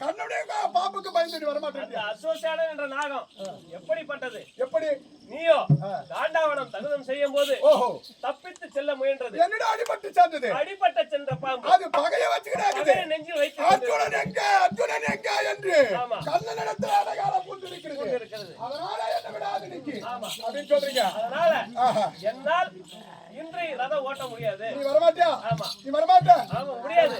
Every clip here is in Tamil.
கண்ணுடைய பாம்புக்கு பயந்துட்டு அந்த வரமாட்டேன்றியா அசோசியாடன் என்ற நாகம் எப்படிப்பட்டது? எப்படி? நீயோ காண்டாவனம் தகுதம் செய்யும் போது ஓஹோ. தப்பித்து செல்ல முயன்றது. என்னடா அடிபட்டு சேர்ந்தது அடிபட்ட சென்ற பாம்பு. அது பகைய வச்சுக்கிட்டாக்குது அதே நெஞ்சில் வைத்து அர்ஜுனன் எங்க? அர்ஜுனன் எங்க என்று அழகால பூந்து இருக்கிறது இருக்கிறது அதனால என்ன விடாது நிக்கி? ஆமா. அப்படின்னு சொல்றீங்க. அதனால. என்னால் இன்றை ரதம் ஓட்ட முடியாது. நீ வரமாட்டியா? ஆமா. நீ வரமாட்ட? ஆமா முடியாது.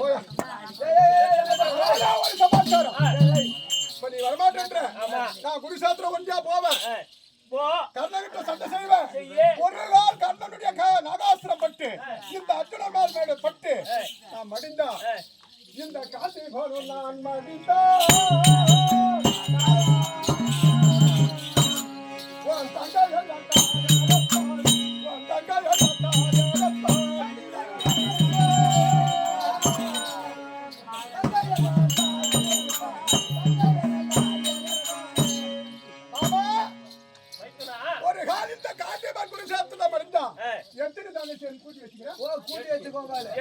ஆமா. நான் குருசாத்திரம் ஒன்றியா போவேன். கர்ணகிட்ட சண்டை செய்வேன். ஒரு நாள் கர்ணனுடைய நகாசுரம் பட்டு இந்த அர்ஜுனன் மேல் மேடு பட்டு நான் மடிந்தா இந்த காசி போலும் நான் மடிந்தா. உன் தங்கைகள்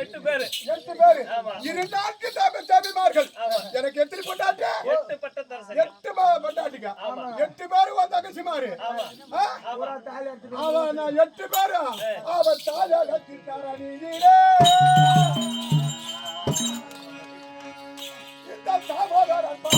எட்டு பேரு எட்டு பேரு இரு எட்டு பேரு இந்த தாமோதரன்